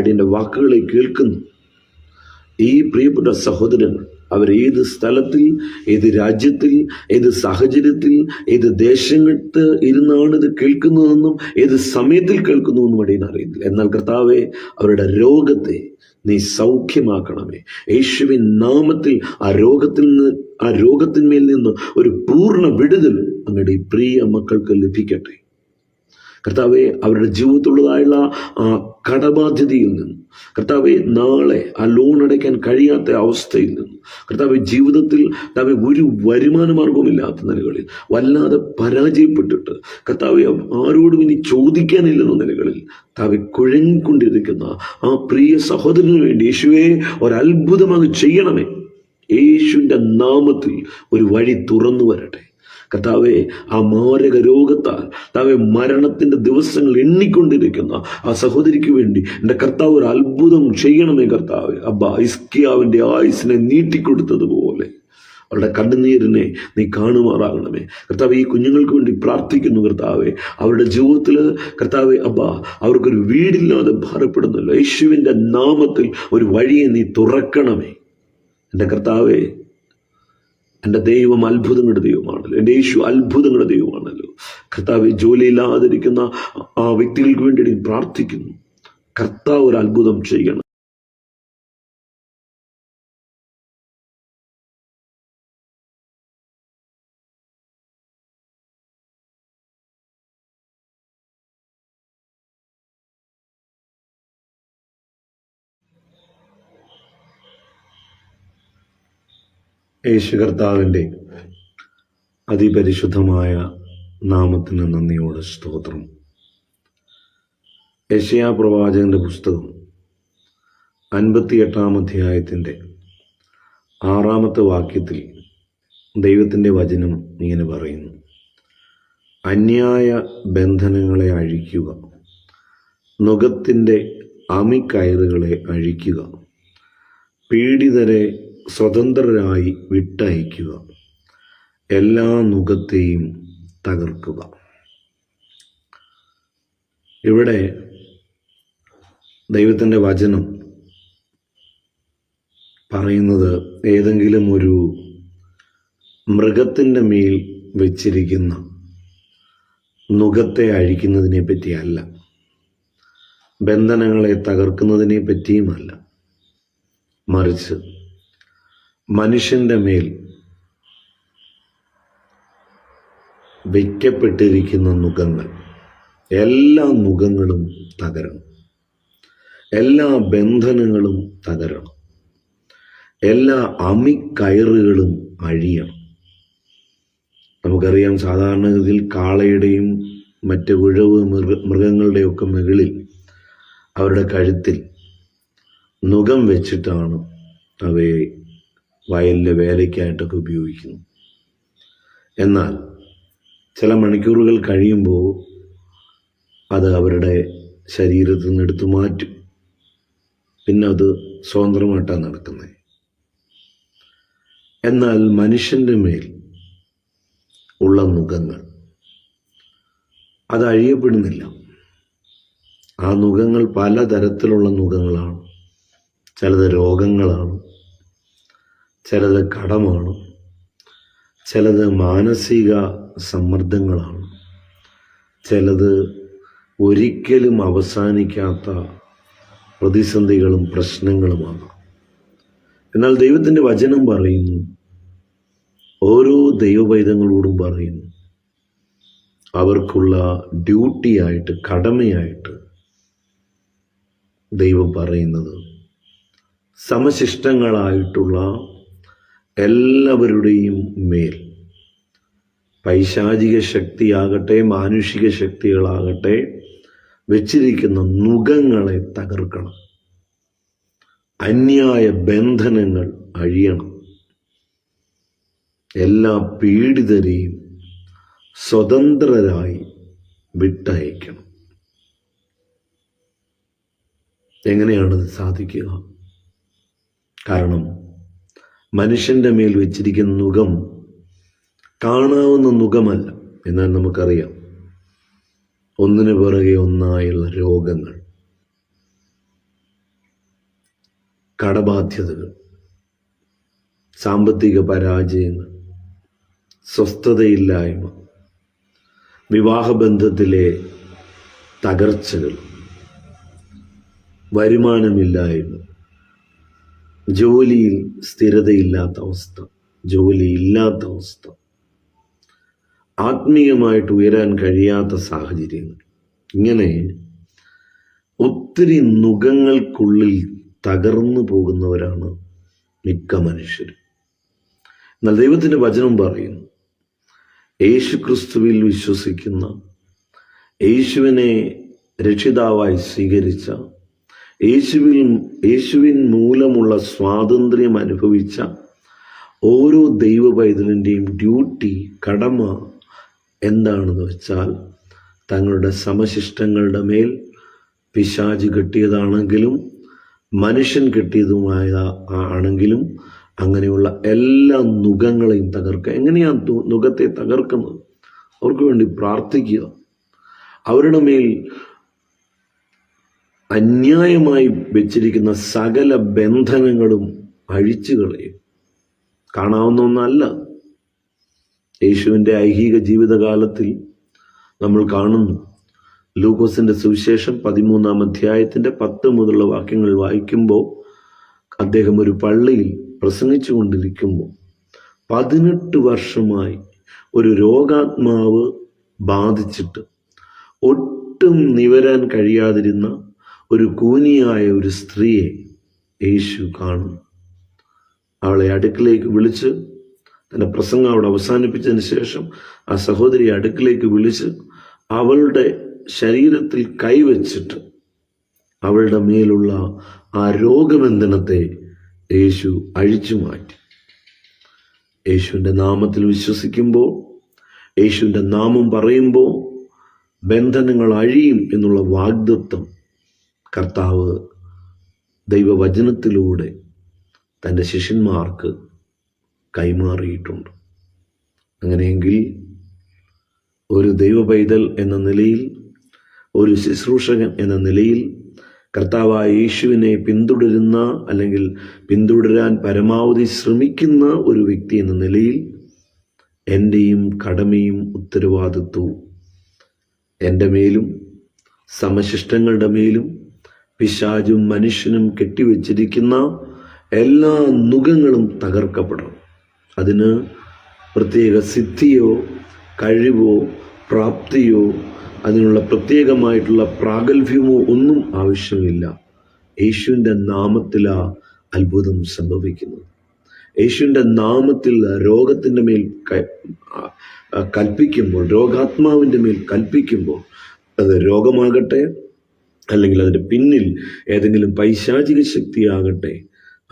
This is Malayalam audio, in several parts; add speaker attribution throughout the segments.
Speaker 1: അടിയൻ്റെ വാക്കുകളെ കേൾക്കുന്നു ഈ പ്രിയപ്പെട്ട സഹോദരങ്ങൾ അവർ ഏത് സ്ഥലത്തിൽ ഏത് രാജ്യത്തിൽ ഏത് സാഹചര്യത്തിൽ ഏത് ദേശങ്ങളിൽ ഇരുന്നാണ് ഇത് കേൾക്കുന്നതെന്നും ഏത് സമയത്തിൽ കേൾക്കുന്നുവെന്നും അടിയൻ അറിയത്തില്ല എന്നാൽ കർത്താവെ അവരുടെ രോഗത്തെ നീ സൗഖ്യമാക്കണമേ യേശുവിൻ നാമത്തിൽ ആ രോഗത്തിൽ നിന്ന് ആ രോഗത്തിന്മേൽ നിന്ന് ഒരു പൂർണ്ണ വിടുതൽ അങ്ങയുടെ പ്രിയ മക്കൾക്ക് ലഭിക്കട്ടെ കർത്താവെ അവരുടെ ജീവിതത്തിലുള്ളതായുള്ള ആ കടബാധ്യതയിൽ നിന്നും കർത്താവെ നാളെ ആ ലോൺ അടയ്ക്കാൻ കഴിയാത്ത അവസ്ഥയിൽ നിന്നും കർത്താവ് ജീവിതത്തിൽ കർത്താവ് ഒരു വരുമാന മാർഗവുമില്ലാത്ത നിലകളിൽ വല്ലാതെ പരാജയപ്പെട്ടിട്ട് കർത്താവ് ആരോടും ഇനി ചോദിക്കാനില്ലെന്ന നിലകളിൽ കർത്താവ് കുഴങ്ങിക്കൊണ്ടിരിക്കുന്ന ആ പ്രിയ സഹോദരന് വേണ്ടി യേശുവെ ഒരത്ഭുതമായി ചെയ്യണമേ യേശുവിൻ്റെ നാമത്തിൽ ഒരു വഴി തുറന്നു വരട്ടെ കർത്താവെ ആ മാരക രോഗത്താൽ കർത്താവെ മരണത്തിൻ്റെ ദിവസങ്ങൾ എണ്ണിക്കൊണ്ടിരിക്കുന്ന ആ സഹോദരിക്ക് വേണ്ടി എൻ്റെ കർത്താവ് ഒരു അത്ഭുതം ചെയ്യണമേ കർത്താവ് അബ്ബ ഇസ്കിയാവിൻ്റെ ആയുസിനെ നീട്ടിക്കൊടുത്തതുപോലെ അവരുടെ കണ്ണുനീരിനെ നീ കാണുമാറാകണമേ കർത്താവ് ഈ കുഞ്ഞുങ്ങൾക്ക് വേണ്ടി പ്രാർത്ഥിക്കുന്നു കർത്താവെ അവരുടെ ജീവിതത്തിൽ കർത്താവെ അബ്ബ അവർക്കൊരു വീടില്ലാതെ ഭാരപ്പെടുന്നല്ലോ യേശുവിൻ്റെ നാമത്തിൽ ഒരു വഴിയെ നീ തുറക്കണമേ എൻ്റെ കർത്താവെ എൻ്റെ ദൈവം അത്ഭുതങ്ങളുടെ ദൈവമാണല്ലോ എൻ്റെ യേശു അത്ഭുതങ്ങളുടെ ദൈവമാണല്ലോ കർത്താവ് ജോലിയില്ലാതിരിക്കുന്ന ആ വ്യക്തികൾക്ക് വേണ്ടി പ്രാർത്ഥിക്കുന്നു കർത്താവ് ഒരു അത്ഭുതം ചെയ്യണം
Speaker 2: യേശു കർത്താവിൻ്റെ അതിപരിശുദ്ധമായ നാമത്തിന് നന്ദിയോടെ സ്തോത്രം യശയാ പ്രവാചകൻ്റെ പുസ്തകം എട്ടാം അധ്യായത്തിൻ്റെ ആറാമത്തെ വാക്യത്തിൽ ദൈവത്തിൻ്റെ വചനം ഇങ്ങനെ പറയുന്നു അന്യായ ബന്ധനങ്ങളെ അഴിക്കുക നുഖത്തിൻ്റെ അമിക്കയറുകളെ അഴിക്കുക പീഡിതരെ സ്വതന്ത്രരായി വിട്ടയക്കുക എല്ലാ മുഖത്തെയും തകർക്കുക ഇവിടെ ദൈവത്തിൻ്റെ വചനം പറയുന്നത് ഏതെങ്കിലും ഒരു മൃഗത്തിൻ്റെ മേൽ വച്ചിരിക്കുന്ന മുഖത്തെ അഴിക്കുന്നതിനെ പറ്റിയല്ല ബന്ധനങ്ങളെ തകർക്കുന്നതിനെ പറ്റിയുമല്ല മറിച്ച് മനുഷ്യൻ്റെ മേൽ വയ്ക്കപ്പെട്ടിരിക്കുന്ന മുഖങ്ങൾ എല്ലാ മുഖങ്ങളും തകരണം എല്ലാ ബന്ധനങ്ങളും തകരണം എല്ലാ അമിക്കയറുകളും അഴിയണം നമുക്കറിയാം സാധാരണഗതിയിൽ കാളയുടെയും മറ്റ് ഉഴവ് മൃഗ മൃഗങ്ങളുടെയൊക്കെ മുകളിൽ അവരുടെ കഴുത്തിൽ മുഖം വെച്ചിട്ടാണ് അവയെ വയലിലെ വേലയ്ക്കായിട്ടൊക്കെ ഉപയോഗിക്കുന്നു എന്നാൽ ചില മണിക്കൂറുകൾ കഴിയുമ്പോൾ അത് അവരുടെ ശരീരത്തിൽ നിന്ന് എടുത്തു മാറ്റും പിന്നെ അത് സ്വതന്ത്രമായിട്ടാണ് നടക്കുന്നത് എന്നാൽ മനുഷ്യൻ്റെ മേൽ ഉള്ള മുഖങ്ങൾ അത് അഴിയപ്പെടുന്നില്ല ആ മുഖങ്ങൾ പലതരത്തിലുള്ള മുഖങ്ങളാണ് ചിലത് രോഗങ്ങളാണ് ചിലത് കടമാണ് ചിലത് മാനസിക സമ്മർദ്ദങ്ങളാണ് ചിലത് ഒരിക്കലും അവസാനിക്കാത്ത പ്രതിസന്ധികളും പ്രശ്നങ്ങളുമാണ് എന്നാൽ ദൈവത്തിൻ്റെ വചനം പറയുന്നു ഓരോ ദൈവവൈദങ്ങളോടും പറയുന്നു അവർക്കുള്ള ഡ്യൂട്ടിയായിട്ട് കടമയായിട്ട് ദൈവം പറയുന്നത് സമശിഷ്ടങ്ങളായിട്ടുള്ള എല്ലാവരുടെയും മേൽ പൈശാചിക ശക്തിയാകട്ടെ മാനുഷിക ശക്തികളാകട്ടെ വെച്ചിരിക്കുന്ന നുഖങ്ങളെ തകർക്കണം അന്യായ ബന്ധനങ്ങൾ അഴിയണം എല്ലാ പീഡിതരെയും സ്വതന്ത്രരായി വിട്ടയക്കണം എങ്ങനെയാണത് സാധിക്കുക കാരണം മനുഷ്യൻ്റെ മേൽ വെച്ചിരിക്കുന്ന നുകം കാണാവുന്ന നുകമല്ല എന്നാൽ നമുക്കറിയാം ഒന്നിന് പുറകെ ഒന്നായുള്ള രോഗങ്ങൾ കടബാധ്യതകൾ സാമ്പത്തിക പരാജയങ്ങൾ സ്വസ്ഥതയില്ലായ്മ വിവാഹബന്ധത്തിലെ തകർച്ചകൾ വരുമാനമില്ലായ്മ ജോലിയിൽ സ്ഥിരതയില്ലാത്ത അവസ്ഥ ജോലിയില്ലാത്ത അവസ്ഥ ആത്മീയമായിട്ട് ഉയരാൻ കഴിയാത്ത സാഹചര്യങ്ങൾ ഇങ്ങനെ ഒത്തിരി നുഖങ്ങൾക്കുള്ളിൽ തകർന്നു പോകുന്നവരാണ് മിക്ക മനുഷ്യരും എന്നാൽ ദൈവത്തിൻ്റെ വചനം പറയുന്നു യേശുക്രിസ്തുവിൽ വിശ്വസിക്കുന്ന യേശുവിനെ രക്ഷിതാവായി സ്വീകരിച്ച യേശുവിൽ യേശുവിൻ മൂലമുള്ള സ്വാതന്ത്ര്യം അനുഭവിച്ച ഓരോ ദൈവ പൈതലിൻ്റെയും ഡ്യൂട്ടി കടമ എന്താണെന്ന് വെച്ചാൽ തങ്ങളുടെ സമശിഷ്ടങ്ങളുടെ മേൽ പിശാജ് കിട്ടിയതാണെങ്കിലും മനുഷ്യൻ കിട്ടിയതുമായ ആണെങ്കിലും അങ്ങനെയുള്ള എല്ലാ നുഖങ്ങളെയും തകർക്കുക എങ്ങനെയാണ് നുഖത്തെ തകർക്കുന്നത് അവർക്ക് വേണ്ടി പ്രാർത്ഥിക്കുക അവരുടെ മേൽ അന്യായമായി വെച്ചിരിക്കുന്ന സകല ബന്ധനങ്ങളും അഴിച്ചു കളയും കാണാവുന്ന ഒന്നല്ല യേശുവിൻ്റെ ഐഹിക ജീവിതകാലത്തിൽ നമ്മൾ കാണുന്നു ലൂക്കോസിൻ്റെ സുവിശേഷം പതിമൂന്നാം അധ്യായത്തിൻ്റെ പത്ത് മുതലുള്ള വാക്യങ്ങൾ വായിക്കുമ്പോൾ അദ്ദേഹം ഒരു പള്ളിയിൽ പ്രസംഗിച്ചു കൊണ്ടിരിക്കുമ്പോൾ പതിനെട്ട് വർഷമായി ഒരു രോഗാത്മാവ് ബാധിച്ചിട്ട് ഒട്ടും നിവരാൻ കഴിയാതിരുന്ന ഒരു കൂനിയായ ഒരു സ്ത്രീയെ യേശു കാണും അവളെ അടുക്കിലേക്ക് വിളിച്ച് തൻ്റെ പ്രസംഗം അവിടെ അവസാനിപ്പിച്ചതിന് ശേഷം ആ സഹോദരിയെ അടുക്കിലേക്ക് വിളിച്ച് അവളുടെ ശരീരത്തിൽ കൈവച്ചിട്ട് അവളുടെ മേലുള്ള ആ രോഗബന്ധനത്തെ യേശു അഴിച്ചു മാറ്റി യേശുവിൻ്റെ നാമത്തിൽ വിശ്വസിക്കുമ്പോൾ യേശുവിൻ്റെ നാമം പറയുമ്പോൾ ബന്ധനങ്ങൾ അഴിയും എന്നുള്ള വാഗ്ദത്വം കർത്താവ് ദൈവവചനത്തിലൂടെ തൻ്റെ ശിഷ്യന്മാർക്ക് കൈമാറിയിട്ടുണ്ട് അങ്ങനെയെങ്കിൽ ഒരു ദൈവപൈതൽ എന്ന നിലയിൽ ഒരു ശുശ്രൂഷകൻ എന്ന നിലയിൽ കർത്താവായ യേശുവിനെ പിന്തുടരുന്ന അല്ലെങ്കിൽ പിന്തുടരാൻ പരമാവധി ശ്രമിക്കുന്ന ഒരു വ്യക്തി എന്ന നിലയിൽ എൻ്റെയും കടമയും ഉത്തരവാദിത്വവും എൻ്റെ മേലും സമശിഷ്ടങ്ങളുടെ മേലും പിശാചും മനുഷ്യനും കെട്ടിവെച്ചിരിക്കുന്ന എല്ലാ നുഖങ്ങളും തകർക്കപ്പെടും അതിന് പ്രത്യേക സിദ്ധിയോ കഴിവോ പ്രാപ്തിയോ അതിനുള്ള പ്രത്യേകമായിട്ടുള്ള പ്രാഗൽഭ്യമോ ഒന്നും ആവശ്യമില്ല യേശുവിൻ്റെ നാമത്തിലാ അത്ഭുതം സംഭവിക്കുന്നത് യേശുവിൻ്റെ നാമത്തിൽ രോഗത്തിൻ്റെ മേൽ കൽപ്പിക്കുമ്പോൾ രോഗാത്മാവിൻ്റെ മേൽ കൽപ്പിക്കുമ്പോൾ അത് രോഗമാകട്ടെ അല്ലെങ്കിൽ അതിൻ്റെ പിന്നിൽ ഏതെങ്കിലും പൈശാചിക ശക്തിയാകട്ടെ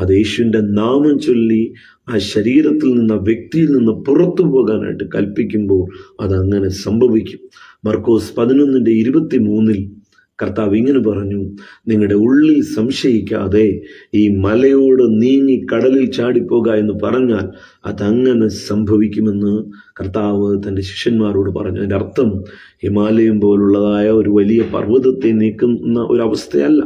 Speaker 2: അത് യേശുവിൻ്റെ നാമം ചൊല്ലി ആ ശരീരത്തിൽ നിന്ന് ആ വ്യക്തിയിൽ നിന്ന് പുറത്തു പോകാനായിട്ട് കൽപ്പിക്കുമ്പോൾ അതങ്ങനെ സംഭവിക്കും മർക്കോസ് പതിനൊന്നിൻ്റെ ഇരുപത്തി മൂന്നിൽ കർത്താവ് ഇങ്ങനെ പറഞ്ഞു നിങ്ങളുടെ ഉള്ളിൽ സംശയിക്കാതെ ഈ മലയോട് നീങ്ങി കടലിൽ ചാടിപ്പോക എന്ന് പറഞ്ഞാൽ അതങ്ങനെ സംഭവിക്കുമെന്ന് കർത്താവ് തൻ്റെ ശിഷ്യന്മാരോട് പറഞ്ഞു അതിൻ്റെ അർത്ഥം ഹിമാലയം പോലുള്ളതായ ഒരു വലിയ പർവ്വതത്തെ നീക്കുന്ന ഒരു അവസ്ഥയല്ല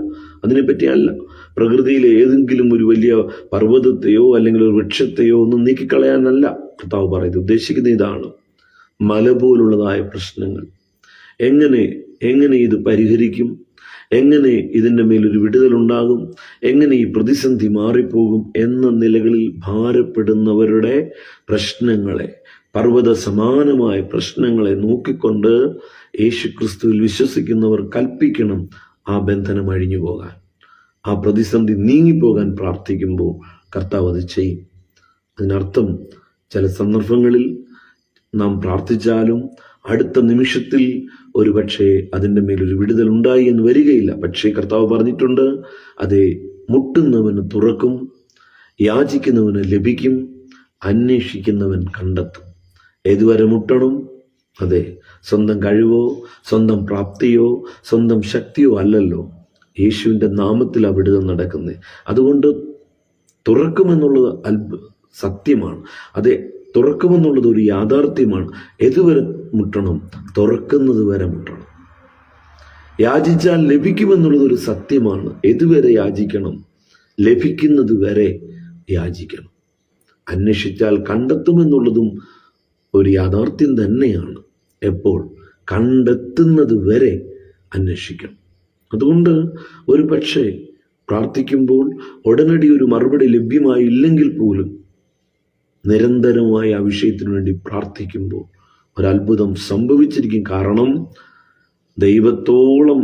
Speaker 2: അതിനെപ്പറ്റിയല്ല പ്രകൃതിയിലെ ഏതെങ്കിലും ഒരു വലിയ പർവ്വതത്തെയോ അല്ലെങ്കിൽ ഒരു വൃക്ഷത്തെയോ ഒന്നും നീക്കിക്കളയാനല്ല കർത്താവ് പറയുന്നത് ഉദ്ദേശിക്കുന്ന ഇതാണ് മല പോലുള്ളതായ പ്രശ്നങ്ങൾ എങ്ങനെ എങ്ങനെ ഇത് പരിഹരിക്കും എങ്ങനെ ഇതിൻ്റെ മേലൊരു വിടുതലുണ്ടാകും എങ്ങനെ ഈ പ്രതിസന്ധി മാറിപ്പോകും എന്ന നിലകളിൽ ഭാരപ്പെടുന്നവരുടെ പ്രശ്നങ്ങളെ പർവ്വത സമാനമായ പ്രശ്നങ്ങളെ നോക്കിക്കൊണ്ട് യേശുക്രിസ്തുവിൽ വിശ്വസിക്കുന്നവർ കൽപ്പിക്കണം ആ ബന്ധനം അഴിഞ്ഞു പോകാൻ ആ പ്രതിസന്ധി നീങ്ങിപ്പോകാൻ പ്രാർത്ഥിക്കുമ്പോൾ കർത്താവ് അത് ചെയ്യും അതിനർത്ഥം ചില സന്ദർഭങ്ങളിൽ നാം പ്രാർത്ഥിച്ചാലും അടുത്ത നിമിഷത്തിൽ ഒരുപക്ഷെ അതിൻ്റെ മേലൊരു വിടുതൽ ഉണ്ടായി എന്ന് വരികയില്ല പക്ഷേ കർത്താവ് പറഞ്ഞിട്ടുണ്ട് അതെ മുട്ടുന്നവന് തുറക്കും യാചിക്കുന്നവന് ലഭിക്കും അന്വേഷിക്കുന്നവൻ കണ്ടെത്തും ഏതുവരെ മുട്ടണം അതെ സ്വന്തം കഴിവോ സ്വന്തം പ്രാപ്തിയോ സ്വന്തം ശക്തിയോ അല്ലല്ലോ യേശുവിൻ്റെ നാമത്തിൽ വിടുതൽ നടക്കുന്നത് അതുകൊണ്ട് തുറക്കുമെന്നുള്ളത് അത്ഭുത സത്യമാണ് അതെ തുറക്കുമെന്നുള്ളത് ഒരു യാഥാർത്ഥ്യമാണ് എതുവരെ മുട്ടണം തുറക്കുന്നത് വരെ മുട്ടണം യാചിച്ചാൽ ലഭിക്കുമെന്നുള്ളത് ഒരു സത്യമാണ് എതുവരെ യാചിക്കണം ലഭിക്കുന്നത് വരെ യാചിക്കണം അന്വേഷിച്ചാൽ കണ്ടെത്തുമെന്നുള്ളതും ഒരു യാഥാർത്ഥ്യം തന്നെയാണ് എപ്പോൾ കണ്ടെത്തുന്നത് വരെ അന്വേഷിക്കണം അതുകൊണ്ട് ഒരു പക്ഷേ പ്രാർത്ഥിക്കുമ്പോൾ ഉടനടി ഒരു മറുപടി ലഭ്യമായില്ലെങ്കിൽ പോലും നിരന്തരമായി ആ വിഷയത്തിന് വേണ്ടി പ്രാർത്ഥിക്കുമ്പോൾ ഒരത്ഭുതം സംഭവിച്ചിരിക്കും കാരണം ദൈവത്തോളം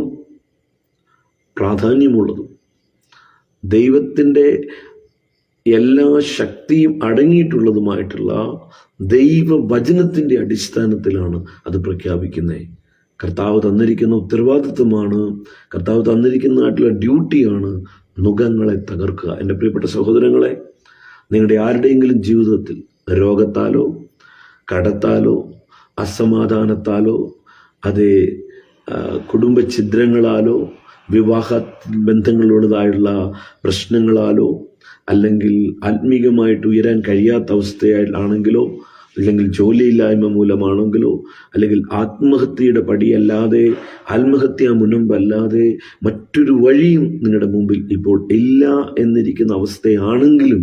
Speaker 2: പ്രാധാന്യമുള്ളതും ദൈവത്തിൻ്റെ എല്ലാ ശക്തിയും അടങ്ങിയിട്ടുള്ളതുമായിട്ടുള്ള ദൈവവചനത്തിൻ്റെ അടിസ്ഥാനത്തിലാണ് അത് പ്രഖ്യാപിക്കുന്നത് കർത്താവ് തന്നിരിക്കുന്ന ഉത്തരവാദിത്വമാണ് കർത്താവ് തന്നിരിക്കുന്നതായിട്ടുള്ള ഡ്യൂട്ടിയാണ് മുഖങ്ങളെ തകർക്കുക എൻ്റെ പ്രിയപ്പെട്ട സഹോദരങ്ങളെ നിങ്ങളുടെ ആരുടെയെങ്കിലും ജീവിതത്തിൽ രോഗത്താലോ കടത്താലോ അസമാധാനത്താലോ അതേ കുടുംബ വിവാഹ ബന്ധങ്ങളുള്ളതായുള്ള പ്രശ്നങ്ങളാലോ അല്ലെങ്കിൽ ആത്മീകമായിട്ട് ഉയരാൻ കഴിയാത്ത അവസ്ഥയാണെങ്കിലോ അല്ലെങ്കിൽ ജോലിയില്ലായ്മ മൂലമാണെങ്കിലോ അല്ലെങ്കിൽ ആത്മഹത്യയുടെ പടിയല്ലാതെ ആത്മഹത്യ മുനമ്പല്ലാതെ മറ്റൊരു വഴിയും നിങ്ങളുടെ മുമ്പിൽ ഇപ്പോൾ ഇല്ല എന്നിരിക്കുന്ന അവസ്ഥയാണെങ്കിലും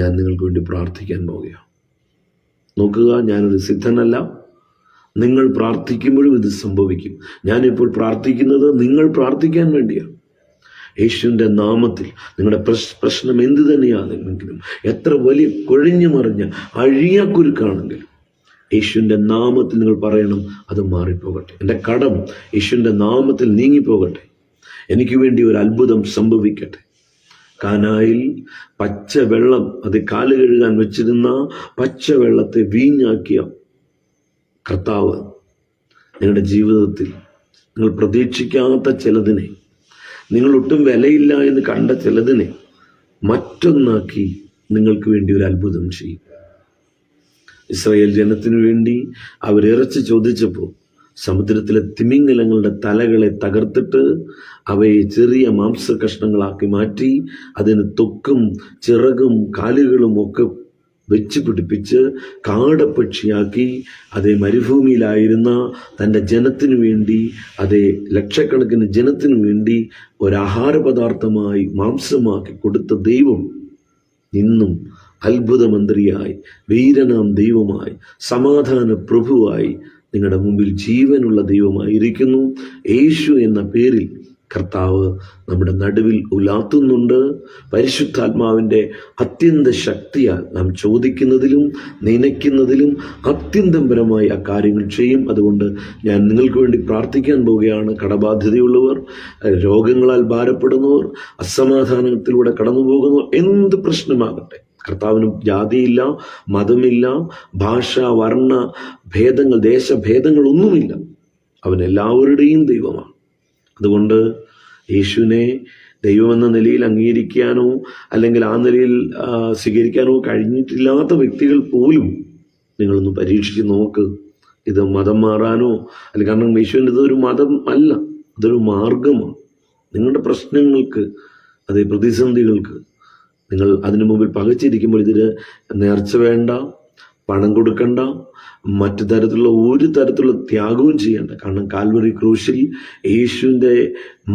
Speaker 2: ഞാൻ നിങ്ങൾക്ക് വേണ്ടി പ്രാർത്ഥിക്കാൻ പോവുകയാണ് നോക്കുക ഞാനൊരു സിദ്ധനല്ല നിങ്ങൾ പ്രാർത്ഥിക്കുമ്പോഴും ഇത് സംഭവിക്കും ഞാനിപ്പോൾ പ്രാർത്ഥിക്കുന്നത് നിങ്ങൾ പ്രാർത്ഥിക്കാൻ വേണ്ടിയാണ് യേശുവിൻ്റെ നാമത്തിൽ നിങ്ങളുടെ പ്രശ് പ്രശ്നം എന്തു തന്നെയാണെങ്കിലും എത്ര വലിയ കൊഴിഞ്ഞു മറിഞ്ഞ അഴിയക്കുരുക്കാണെങ്കിലും യേശുവിൻ്റെ നാമത്തിൽ നിങ്ങൾ പറയണം അത് മാറിപ്പോകട്ടെ എൻ്റെ കടം യേശുവിൻ്റെ നാമത്തിൽ നീങ്ങിപ്പോകട്ടെ എനിക്ക് വേണ്ടി ഒരു അത്ഭുതം സംഭവിക്കട്ടെ കാനായിൽ പച്ചവെള്ളം അത് കാല് കഴുകാൻ വെച്ചിരുന്ന പച്ചവെള്ളത്തെ വീഞ്ഞാക്കിയ കർത്താവ് നിങ്ങളുടെ ജീവിതത്തിൽ നിങ്ങൾ പ്രതീക്ഷിക്കാത്ത ചിലതിനെ നിങ്ങൾ ഒട്ടും വിലയില്ല എന്ന് കണ്ട ചിലതിനെ മറ്റൊന്നാക്കി നിങ്ങൾക്ക് വേണ്ടി ഒരു അത്ഭുതം ചെയ്യും ഇസ്രായേൽ ജനത്തിനു വേണ്ടി അവരിറച്ച് ചോദിച്ചപ്പോൾ സമുദ്രത്തിലെ തിമിംഗലങ്ങളുടെ തലകളെ തകർത്തിട്ട് അവയെ ചെറിയ മാംസ കഷ്ണങ്ങളാക്കി മാറ്റി അതിന് തൊക്കും ചിറകും കാലുകളും ഒക്കെ വെച്ച് പിടിപ്പിച്ച് കാടപ്പക്ഷിയാക്കി അതേ മരുഭൂമിയിലായിരുന്ന തൻ്റെ ജനത്തിനു വേണ്ടി അതേ ലക്ഷക്കണക്കിന് ജനത്തിനു വേണ്ടി ഒരാഹാര പദാർത്ഥമായി മാംസമാക്കി കൊടുത്ത ദൈവം ഇന്നും അത്ഭുതമന്ത്രിയായി വീരനാം ദൈവമായി സമാധാന പ്രഭുവായി നിങ്ങളുടെ മുമ്പിൽ ജീവനുള്ള ദൈവമായിരിക്കുന്നു യേശു എന്ന പേരിൽ കർത്താവ് നമ്മുടെ നടുവിൽ ഉലാത്തുന്നുണ്ട് പരിശുദ്ധാത്മാവിൻ്റെ അത്യന്ത ശക്തിയാൽ നാം ചോദിക്കുന്നതിലും നനയ്ക്കുന്നതിലും അത്യന്തംപരമായി ആ കാര്യങ്ങൾ ചെയ്യും അതുകൊണ്ട് ഞാൻ നിങ്ങൾക്ക് വേണ്ടി പ്രാർത്ഥിക്കാൻ പോവുകയാണ് കടബാധ്യതയുള്ളവർ രോഗങ്ങളാൽ ഭാരപ്പെടുന്നവർ അസമാധാനത്തിലൂടെ കടന്നു പോകുന്നവർ എന്ത് പ്രശ്നമാകട്ടെ കർത്താവിന് ജാതിയില്ല മതമില്ല ഭാഷ വർണ്ണ ഭേദങ്ങൾ ദേശഭേദങ്ങളൊന്നുമില്ല അവൻ എല്ലാവരുടെയും ദൈവമാണ് അതുകൊണ്ട് യേശുവിനെ ദൈവമെന്ന നിലയിൽ അംഗീകരിക്കാനോ അല്ലെങ്കിൽ ആ നിലയിൽ സ്വീകരിക്കാനോ കഴിഞ്ഞിട്ടില്ലാത്ത വ്യക്തികൾ പോലും നിങ്ങളൊന്ന് പരീക്ഷിച്ച് നോക്ക് ഇത് മതം മാറാനോ അല്ല കാരണം യേശുവിൻ്റെ ഇതൊരു മതം അല്ല ഇതൊരു മാർഗമാണ് നിങ്ങളുടെ പ്രശ്നങ്ങൾക്ക് അതേ പ്രതിസന്ധികൾക്ക് നിങ്ങൾ അതിനു മുമ്പിൽ പകച്ചിരിക്കുമ്പോൾ ഇതിന് നേർച്ച വേണ്ട പണം കൊടുക്കണ്ട മറ്റു തരത്തിലുള്ള ഒരു തരത്തിലുള്ള ത്യാഗവും ചെയ്യേണ്ട കാരണം കാൽവറി ക്രൂശിൽ യേശുവിൻ്റെ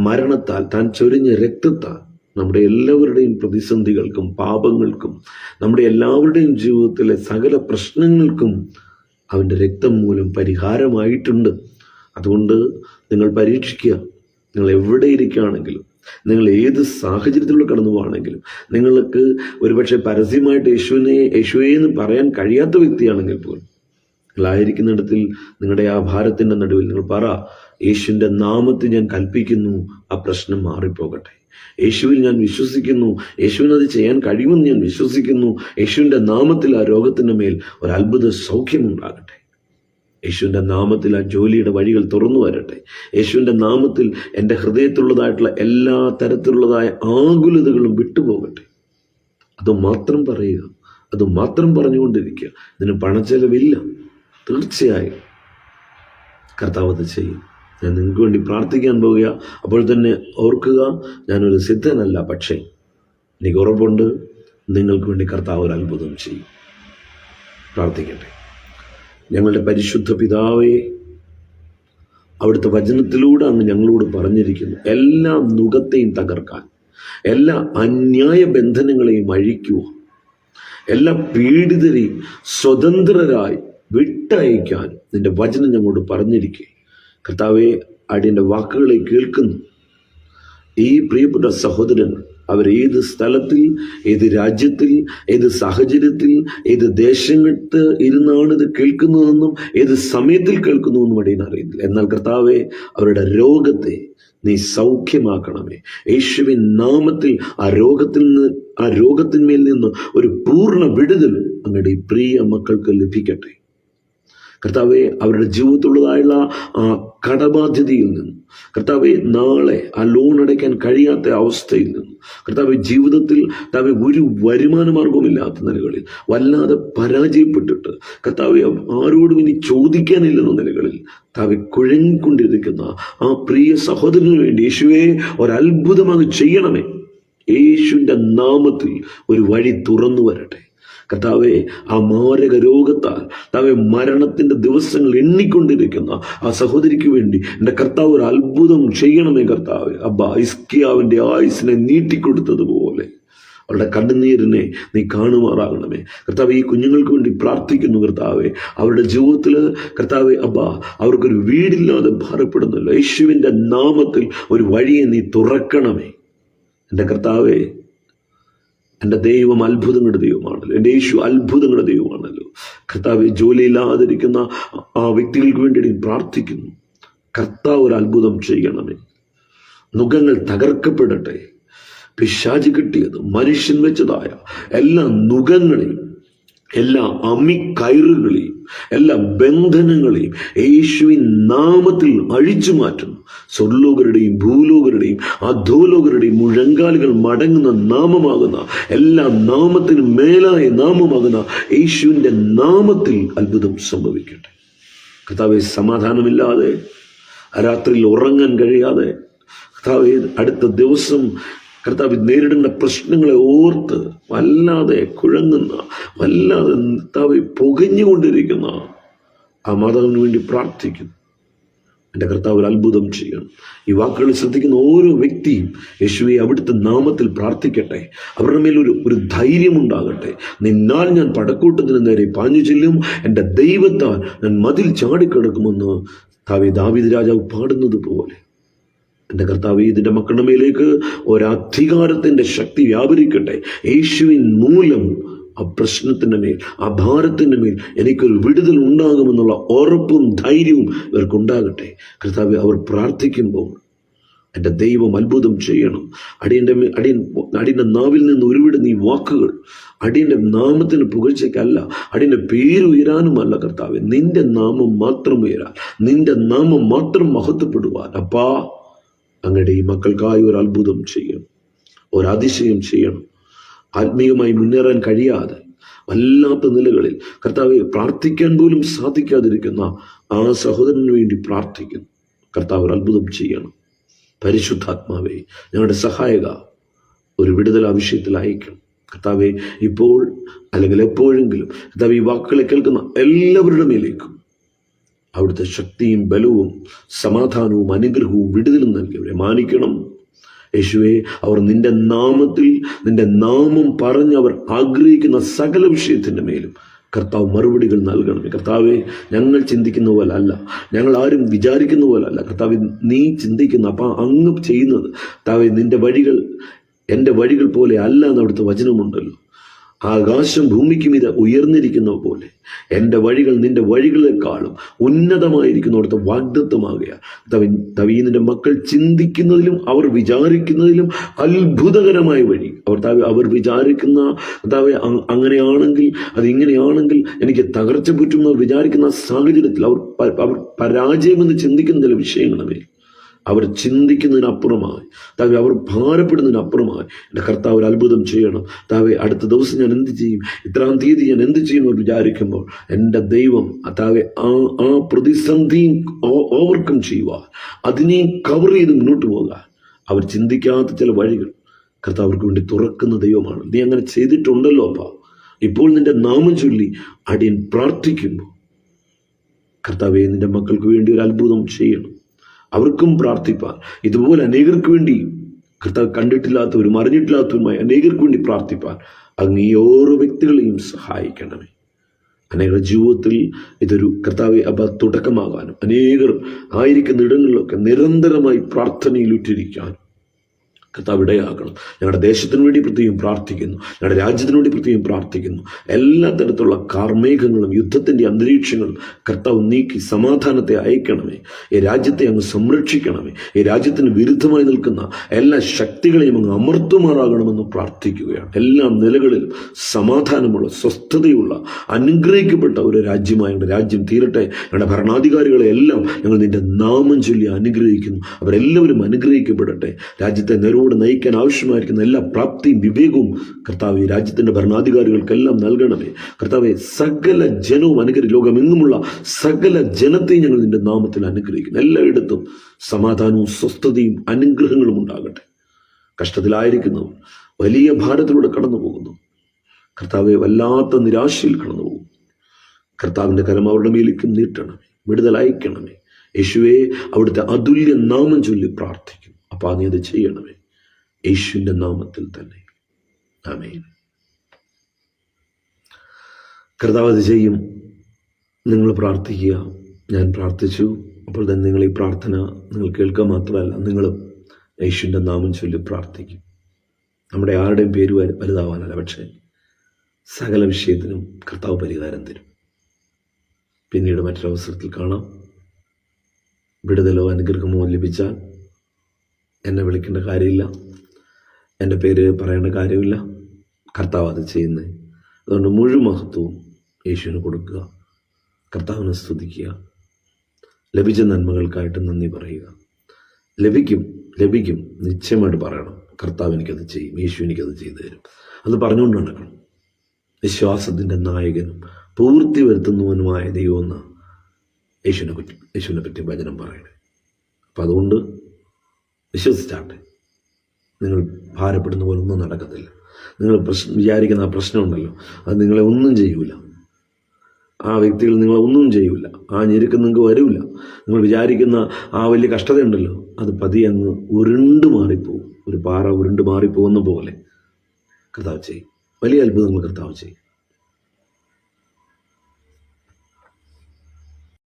Speaker 2: മരണത്താൽ താൻ ചൊരിഞ്ഞ രക്തത്താൽ നമ്മുടെ എല്ലാവരുടെയും പ്രതിസന്ധികൾക്കും പാപങ്ങൾക്കും നമ്മുടെ എല്ലാവരുടെയും ജീവിതത്തിലെ സകല പ്രശ്നങ്ങൾക്കും അവൻ്റെ രക്തം മൂലം പരിഹാരമായിട്ടുണ്ട് അതുകൊണ്ട് നിങ്ങൾ പരീക്ഷിക്കുക നിങ്ങൾ എവിടെ ഇരിക്കുകയാണെങ്കിലും നിങ്ങൾ ഏത് സാഹചര്യത്തിലൂടെ കടന്നു പോവാണെങ്കിലും നിങ്ങൾക്ക് ഒരുപക്ഷെ പരസ്യമായിട്ട് യേശുവിനെ യേശുവേ എന്ന് പറയാൻ കഴിയാത്ത വ്യക്തിയാണെങ്കിൽ പോലും നിങ്ങളായിരിക്കുന്നിടത്തിൽ നിങ്ങളുടെ ആ ഭാരത്തിൻ്റെ നടുവിൽ നിങ്ങൾ പറ യേശുവിൻ്റെ നാമത്തിൽ ഞാൻ കൽപ്പിക്കുന്നു ആ പ്രശ്നം മാറിപ്പോകട്ടെ യേശുവിൽ ഞാൻ വിശ്വസിക്കുന്നു യേശുവിന് അത് ചെയ്യാൻ കഴിയുമെന്ന് ഞാൻ വിശ്വസിക്കുന്നു യേശുവിൻ്റെ നാമത്തിൽ ആ രോഗത്തിൻ്റെ മേൽ ഒരു അത്ഭുത സൗഖ്യമുണ്ടാകട്ടെ യേശുവിൻ്റെ നാമത്തിൽ ആ ജോലിയുടെ വഴികൾ തുറന്നു വരട്ടെ യേശുവിൻ്റെ നാമത്തിൽ എൻ്റെ ഹൃദയത്തിലുള്ളതായിട്ടുള്ള എല്ലാ തരത്തിലുള്ളതായ ആകുലതകളും വിട്ടുപോകട്ടെ അത് മാത്രം പറയുക അത് മാത്രം പറഞ്ഞുകൊണ്ടിരിക്കുക ഇതിന് പണച്ചെലവില്ല തീർച്ചയായും കർത്താവ് അത് ചെയ്യും ഞാൻ നിങ്ങൾക്ക് വേണ്ടി പ്രാർത്ഥിക്കാൻ പോവുക അപ്പോൾ തന്നെ ഓർക്കുക ഞാനൊരു സിദ്ധനല്ല പക്ഷേ എനിക്ക് ഉറപ്പുണ്ട് നിങ്ങൾക്ക് വേണ്ടി കർത്താവ് ഒരു അത്ഭുതം ചെയ്യും പ്രാർത്ഥിക്കട്ടെ ഞങ്ങളുടെ പരിശുദ്ധ പിതാവേ അവിടുത്തെ വചനത്തിലൂടെ അങ്ങ് ഞങ്ങളോട് പറഞ്ഞിരിക്കുന്നു എല്ലാ നുഖത്തെയും തകർക്കാൻ എല്ലാ അന്യായ ബന്ധനങ്ങളെയും അഴിക്കുക എല്ലാ പീഡിതരെയും സ്വതന്ത്രരായി വിട്ടയക്കാൻ നിന്റെ വചനം ഞങ്ങളോട് പറഞ്ഞിരിക്കുക കർത്താവെ അടിയൻ്റെ വാക്കുകളെ കേൾക്കുന്നു ഈ പ്രിയപ്പെട്ട സഹോദരങ്ങൾ അവർ ഏത് സ്ഥലത്തിൽ ഏത് രാജ്യത്തിൽ ഏത് സാഹചര്യത്തിൽ ഏത് ദേശങ്ങളിൽ ഇരുന്നാണ് ഇത് കേൾക്കുന്നതെന്നും ഏത് സമയത്തിൽ കേൾക്കുന്നുവെന്നും അടിയൻ അറിയത്തില്ല എന്നാൽ കർത്താവെ അവരുടെ രോഗത്തെ നീ സൗഖ്യമാക്കണമേ യേശുവിൻ നാമത്തിൽ ആ രോഗത്തിൽ നിന്ന് ആ രോഗത്തിന്മേൽ നിന്ന് ഒരു പൂർണ്ണ വിടുതൽ അങ്ങയുടെ പ്രിയ മക്കൾക്ക് ലഭിക്കട്ടെ കർത്താവെ അവരുടെ ജീവിതത്തിലുള്ളതായുള്ള കടബാധ്യതയിൽ നിന്നും കർത്താവെ നാളെ ആ ലോൺ അടയ്ക്കാൻ കഴിയാത്ത അവസ്ഥയിൽ നിന്നും കർത്താവ് ജീവിതത്തിൽ കർത്താവ് ഒരു വരുമാന മാർഗവുമില്ലാത്ത നിലകളിൽ വല്ലാതെ പരാജയപ്പെട്ടിട്ട് കർത്താവ് ആരോടും ഇനി ചോദിക്കാനില്ലെന്ന നിലകളിൽ കർത്താവ് കുഴങ്ങിക്കൊണ്ടിരിക്കുന്ന ആ പ്രിയ സഹോദരന് വേണ്ടി യേശുവെ ഒരത്ഭുതമായി ചെയ്യണമേ യേശുവിൻ്റെ നാമത്തിൽ ഒരു വഴി തുറന്നു വരട്ടെ കർത്താവെ ആ മാരക രോഗത്താൽ കർത്താവെ മരണത്തിൻ്റെ ദിവസങ്ങൾ എണ്ണിക്കൊണ്ടിരിക്കുന്ന ആ സഹോദരിക്ക് വേണ്ടി എൻ്റെ കർത്താവ് ഒരു അത്ഭുതം ചെയ്യണമേ കർത്താവ് അബ്ബ ഇസ്കിയാവിൻ്റെ ആയുസിനെ നീട്ടിക്കൊടുത്തതുപോലെ അവളുടെ കണ്ണുനീരിനെ നീ കാണുമാറാകണമേ കർത്താവ് ഈ കുഞ്ഞുങ്ങൾക്ക് വേണ്ടി പ്രാർത്ഥിക്കുന്നു കർത്താവെ അവരുടെ ജീവിതത്തിൽ കർത്താവെ അബ്ബ അവർക്കൊരു വീടില്ലാതെ ഭാരപ്പെടുന്നല്ലോ യേശുവിൻ്റെ നാമത്തിൽ ഒരു വഴിയെ നീ തുറക്കണമേ എൻ്റെ കർത്താവെ എൻ്റെ ദൈവം അത്ഭുതങ്ങളുടെ ദൈവമാണല്ലോ എൻ്റെ യേശു അത്ഭുതങ്ങളുടെ ദൈവമാണല്ലോ കർത്താവ് ജോലിയില്ലാതിരിക്കുന്ന ആ വ്യക്തികൾക്ക് വേണ്ടി പ്രാർത്ഥിക്കുന്നു കർത്താവ് ഒരു അത്ഭുതം ചെയ്യണമേ മുഖങ്ങൾ തകർക്കപ്പെടട്ടെ പിശാചി കിട്ടിയത് മനുഷ്യൻ വെച്ചതായ എല്ലാ നുഖങ്ങളെയും എല്ലാ അമ്മിക്കയറുകളെയും എല്ലാ ബന്ധനങ്ങളെയും യേശുവിൻ നാമത്തിൽ അഴിച്ചു മാറ്റുന്നു സ്വർലോകരുടെയും ഭൂലോകരുടെയും അധോലോകരുടെയും മുഴങ്കാലുകൾ മടങ്ങുന്ന നാമമാകുന്ന എല്ലാ നാമത്തിനും മേലായ നാമമാകുന്ന യേശുവിൻ്റെ നാമത്തിൽ അത്ഭുതം സംഭവിക്കട്ടെ കർത്താവെ സമാധാനമില്ലാതെ രാത്രിയിൽ ഉറങ്ങാൻ കഴിയാതെ കർത്താവ് അടുത്ത ദിവസം കർത്താവ് നേരിടേണ്ട പ്രശ്നങ്ങളെ ഓർത്ത് വല്ലാതെ കുഴങ്ങുന്ന വല്ലാതെ കർത്താവ് പുകഞ്ഞുകൊണ്ടിരിക്കുന്ന ആ മാതാവിന് വേണ്ടി പ്രാർത്ഥിക്കുന്നു എൻ്റെ കർത്താവ് ഒരു അത്ഭുതം ചെയ്യണം ഈ വാക്കുകൾ ശ്രദ്ധിക്കുന്ന ഓരോ വ്യക്തിയും യേശുവെ അവിടുത്തെ നാമത്തിൽ പ്രാർത്ഥിക്കട്ടെ അവരുടെ മേലൊരു ഒരു ഒരു ധൈര്യമുണ്ടാകട്ടെ നിന്നാൽ ഞാൻ പടക്കൂട്ടത്തിന് നേരെ പാഞ്ഞു ചെല്ലും എൻ്റെ ദൈവത്താൽ ഞാൻ മതിൽ ചാടിക്കിടക്കുമെന്ന് താവി ദാവിദ് രാജാവ് പാടുന്നത് പോലെ എൻ്റെ കർത്താവ് ഇതിൻ്റെ മക്കളുടെ മേലേക്ക് ഒരധികാരത്തിൻ്റെ ശക്തി വ്യാപരിക്കട്ടെ യേശുവിൻ മൂലം ആ പ്രശ്നത്തിൻ്റെ മേൽ ആ ഭാരത്തിൻ്റെ മേൽ എനിക്കൊരു വിടുതൽ ഉണ്ടാകുമെന്നുള്ള ഉറപ്പും ധൈര്യവും ഇവർക്കുണ്ടാകട്ടെ കർത്താവ് അവർ പ്രാർത്ഥിക്കുമ്പോൾ എൻ്റെ ദൈവം അത്ഭുതം ചെയ്യണം അടിയൻ്റെ അടിയൻ അടിയൻ്റെ നാവിൽ നിന്ന് ഉരുവിടുന്ന ഈ വാക്കുകൾ അടിയൻ്റെ നാമത്തിന് പുകഴ്ചയ്ക്കല്ല അടിയൻ്റെ പേര് ഉയരാനുമല്ല കർത്താവ് നിന്റെ നാമം മാത്രം ഉയരാൻ നിന്റെ നാമം മാത്രം മഹത്വപ്പെടുവാൻ അപ്പാ അങ്ങയുടെ ഈ മക്കൾക്കായി ഒരു അത്ഭുതം ചെയ്യണം ഒരതിശയം ചെയ്യണം ആത്മീയമായി മുന്നേറാൻ കഴിയാതെ വല്ലാത്ത നിലകളിൽ കർത്താവ് പ്രാർത്ഥിക്കാൻ പോലും സാധിക്കാതിരിക്കുന്ന ആ സഹോദരന് വേണ്ടി പ്രാർത്ഥിക്കുന്നു കർത്താവ് ഒരു അത്ഭുതം ചെയ്യണം പരിശുദ്ധാത്മാവെ ഞങ്ങളുടെ സഹായക ഒരു വിടുതൽ ആവശ്യത്തിൽ അയക്കണം കർത്താവെ ഇപ്പോൾ അല്ലെങ്കിൽ എപ്പോഴെങ്കിലും കർത്താവ് ഈ വാക്കുകളെ കേൾക്കുന്ന എല്ലാവരുടെ മേലേക്കും അവിടുത്തെ ശക്തിയും ബലവും സമാധാനവും അനുഗ്രഹവും വിടുതലും അവരെ മാനിക്കണം യേശുവെ അവർ നിന്റെ നാമത്തിൽ നിന്റെ നാമം പറഞ്ഞ് അവർ ആഗ്രഹിക്കുന്ന സകല വിഷയത്തിൻ്റെ മേലും കർത്താവ് മറുപടികൾ നൽകണമേ കർത്താവെ ഞങ്ങൾ ചിന്തിക്കുന്ന പോലെ അല്ല ഞങ്ങൾ ആരും വിചാരിക്കുന്ന പോലെ അല്ല കർത്താവ് നീ ചിന്തിക്കുന്ന അപ്പം അങ്ങ് ചെയ്യുന്നത് കർത്താവെ നിന്റെ വഴികൾ എൻ്റെ വഴികൾ പോലെ അല്ല എന്ന് അവിടുത്തെ വചനമുണ്ടല്ലോ ആകാശം ഭൂമിക്കും മീത ഉയർന്നിരിക്കുന്ന പോലെ എൻ്റെ വഴികൾ നിന്റെ വഴികളെക്കാളും ഉന്നതമായിരിക്കുന്നവിടുത്തെ വാഗ്ദത്വമാകുക തവി തവീനിൻ്റെ മക്കൾ ചിന്തിക്കുന്നതിലും അവർ വിചാരിക്കുന്നതിലും അത്ഭുതകരമായ വഴി അവർ താവി അവർ വിചാരിക്കുന്ന തവ അങ്ങനെയാണെങ്കിൽ അതിങ്ങനെയാണെങ്കിൽ എനിക്ക് തകർച്ച പുറ്റുമെന്ന് വിചാരിക്കുന്ന സാഹചര്യത്തിൽ അവർ അവർ പരാജയമെന്ന് ചിന്തിക്കുന്ന ചില വിഷയങ്ങളുടെ അവർ ചിന്തിക്കുന്നതിനപ്പുറമായി താവെ അവർ ഭാരപ്പെടുന്നതിനപ്പുറമായി എൻ്റെ കർത്താവ് ഒരു അത്ഭുതം ചെയ്യണം താവെ അടുത്ത ദിവസം ഞാൻ എന്ത് ചെയ്യും ഇത്രാം തീയതി ഞാൻ എന്ത് ചെയ്യുമെന്ന് വിചാരിക്കുമ്പോൾ എൻ്റെ ദൈവം താവെ ആ ആ പ്രതിസന്ധിയും ഓവർകം ചെയ്യുക അതിനെ കവർ ചെയ്ത് മുന്നോട്ട് പോകാൻ അവർ ചിന്തിക്കാത്ത ചില വഴികൾ കർത്താവർക്ക് വേണ്ടി തുറക്കുന്ന ദൈവമാണ് നീ അങ്ങനെ ചെയ്തിട്ടുണ്ടല്ലോ അപ്പ ഇപ്പോൾ നിന്റെ നാമം ചൊല്ലി അടിയൻ പ്രാർത്ഥിക്കുമ്പോൾ കർത്താവെ നിന്റെ മക്കൾക്ക് വേണ്ടി ഒരു അത്ഭുതം ചെയ്യണം അവർക്കും പ്രാർത്ഥിപ്പാൻ ഇതുപോലെ അനേകർക്ക് വേണ്ടി കർത്താവ് കണ്ടിട്ടില്ലാത്തവരും അറിഞ്ഞിട്ടില്ലാത്തവരുമായി അനേകർക്ക് വേണ്ടി പ്രാർത്ഥിപ്പാൻ അങ്ങ് ഈ ഓരോ വ്യക്തികളെയും സഹായിക്കണമേ അനേകരുടെ ജീവിതത്തിൽ ഇതൊരു കർത്താവ് അപ തുടക്കമാകാനും അനേകർ ആയിരിക്കുന്ന ഇടങ്ങളിലൊക്കെ നിരന്തരമായി പ്രാർത്ഥനയിലുറ്റിരിക്കാനും കർത്താവ് ഇടയാക്കണം ഞങ്ങളുടെ ദേശത്തിന് വേണ്ടി പ്രത്യേകം പ്രാർത്ഥിക്കുന്നു ഞങ്ങളുടെ രാജ്യത്തിന് വേണ്ടി പ്രത്യേകം പ്രാർത്ഥിക്കുന്നു എല്ലാ തരത്തിലുള്ള കാർമേഘങ്ങളും യുദ്ധത്തിൻ്റെ അന്തരീക്ഷങ്ങളും കർത്താവ് നീക്കി സമാധാനത്തെ അയക്കണമേ ഈ രാജ്യത്തെ അങ്ങ് സംരക്ഷിക്കണമേ ഈ രാജ്യത്തിന് വിരുദ്ധമായി നിൽക്കുന്ന എല്ലാ ശക്തികളെയും അങ്ങ് അമർത്തുമാറാകണമെന്ന് പ്രാർത്ഥിക്കുകയാണ് എല്ലാ നിലകളിലും സമാധാനമുള്ള സ്വസ്ഥതയുള്ള അനുഗ്രഹിക്കപ്പെട്ട ഒരു രാജ്യമായ രാജ്യം തീരട്ടെ ഞങ്ങളുടെ ഭരണാധികാരികളെ എല്ലാം ഞങ്ങൾ നിന്റെ നാമം ചൊല്ലി അനുഗ്രഹിക്കുന്നു അവരെല്ലാവരും അനുഗ്രഹിക്കപ്പെടട്ടെ രാജ്യത്തെ നിരോ കൂടെ നയിക്കാൻ ആവശ്യമായിരിക്കുന്ന എല്ലാ പ്രാപ്തിയും വിവേകവും കർത്താവ് രാജ്യത്തിൻ്റെ ഭരണാധികാരികൾക്കെല്ലാം നൽകണമേ കർത്താവെ സകല ജനവും അനുഗ്രഹിക്കും ലോകമെങ്ങുമുള്ള സകല ജനത്തെയും ഞങ്ങൾ നിന്റെ നാമത്തിൽ അനുഗ്രഹിക്കുന്നു എല്ലായിടത്തും സമാധാനവും സ്വസ്ഥതയും അനുഗ്രഹങ്ങളും ഉണ്ടാകട്ടെ കഷ്ടത്തിലായിരിക്കുന്നവർ വലിയ ഭാരത്തിലൂടെ കടന്നു പോകുന്നു കർത്താവെ വല്ലാത്ത നിരാശയിൽ കടന്നു പോകും കർത്താവിൻ്റെ കരം അവരുടെ മേലേക്കും നീട്ടണമേ വിടുതൽ അയക്കണമേ യേശുവെ അവിടുത്തെ അതുല്യ നാമം ചൊല്ലി പ്രാർത്ഥിക്കും അപ്പം നീ അത് ചെയ്യണമേ യേശുവിൻ്റെ നാമത്തിൽ തന്നെ ആമേൻ കർത്താവ് ചെയ്യും നിങ്ങൾ പ്രാർത്ഥിക്കുക ഞാൻ പ്രാർത്ഥിച്ചു അപ്പോൾ തന്നെ നിങ്ങൾ ഈ പ്രാർത്ഥന നിങ്ങൾ കേൾക്കുക മാത്രമല്ല നിങ്ങളും യേശുവിൻ്റെ നാമം ചൊല്ലി പ്രാർത്ഥിക്കും നമ്മുടെ ആരുടെയും പേര് വലുതാവാനല്ല പക്ഷേ സകല വിഷയത്തിനും കർത്താവ് പരിഹാരം തരും പിന്നീട് മറ്റൊരവസരത്തിൽ കാണാം വിടുതലോ അനുഗ്രഹമോ ലഭിച്ചാൽ എന്നെ വിളിക്കേണ്ട കാര്യമില്ല എൻ്റെ പേര് പറയേണ്ട കാര്യമില്ല കർത്താവ് അത് ചെയ്യുന്നത് അതുകൊണ്ട് മുഴുവൻ മഹത്വവും യേശുവിന് കൊടുക്കുക കർത്താവിനെ സ്തുതിക്കുക ലഭിച്ച നന്മകൾക്കായിട്ട് നന്ദി പറയുക ലഭിക്കും ലഭിക്കും നിശ്ചയമായിട്ട് പറയണം കർത്താവ് എനിക്കത് ചെയ്യും യേശു എനിക്കത് ചെയ്തു തരും അത് പറഞ്ഞുകൊണ്ട് നടക്കണം വിശ്വാസത്തിൻ്റെ നായകനും പൂർത്തി വരുത്തുന്നവനുമായ ദൈവമെന്ന് യേശുവിനെ പറ്റി യേശുവിനെ പറ്റി ഭജനം പറയണേ അപ്പം അതുകൊണ്ട് വിശ്വസിച്ചാട്ടെ നിങ്ങൾ ഭാരപ്പെടുന്ന പോലെ ഒന്നും നടക്കത്തില്ല നിങ്ങൾ പ്രശ്നം വിചാരിക്കുന്ന ആ പ്രശ്നമുണ്ടല്ലോ അത് നിങ്ങളെ ഒന്നും ചെയ്യൂല ആ വ്യക്തികൾ നിങ്ങളെ ഒന്നും ചെയ്യൂല ആ ഞെരുക്ക് നിങ്ങൾക്ക് വരില്ല നിങ്ങൾ വിചാരിക്കുന്ന ആ വലിയ കഷ്ടതയുണ്ടല്ലോ അത് പതി അങ്ങ് ഉരുണ്ടു മാറിപ്പോവും ഒരു പാറ ഉരുണ്ടു മാറിപ്പോകുന്ന പോലെ കർത്താവ് ചെയ്യും വലിയ അത്ഭുതങ്ങൾ കർത്താവ് ചെയ്യും